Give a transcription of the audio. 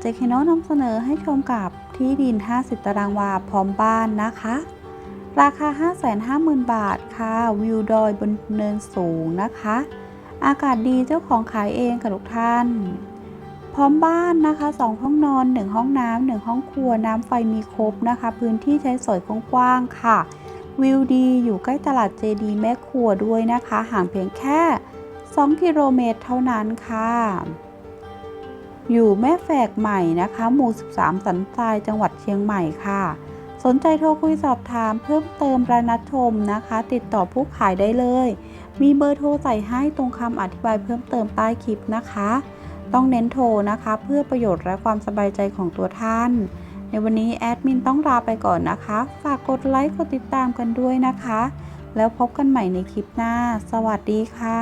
เจคโนนำเสนอให้ชมกับที่ดิน 50 ตารางวาพร้อมบ้านนะคะ ราคา 550,000 บาทค่ะ วิวดอยบนเนินสูงนะคะ อากาศดีเจ้าของขายเองค่ะทุกท่าน พร้อมบ้านนะคะ 2 ห้องนอน 1 ห้องน้ำ1ห้องครัวน้ำไฟมีครบนะคะ พื้นที่ใช้สอยกว้างๆค่ะ วิวดีอยู่ใกล้ตลาดเจดีแม่ครัวด้วยนะคะ ห่างเพียงแค่ 2 กิโลเมตรเท่านั้นค่ะ อยู่แม่แฝกใหม่นะคะ หมู่ 13 สันทรายจังหวัดเชียงใหม่ค่ะ สนใจโทรคุยสอบถามเพิ่มเติมระนัดชมนะคะ ติดต่อผู้ขายได้เลย มีเบอร์โทรใส่ให้ตรงคำอธิบายเพิ่มเติมใต้คลิปนะคะ ต้องเน้นโทรนะคะ เพื่อประโยชน์และความสบายใจของตัวท่าน ในวันนี้แอดมินต้องลาไปก่อนนะคะ ฝากกดไลค์กดติดตามกันด้วยนะคะ แล้วพบกันใหม่ในคลิปหน้า สวัสดีค่ะ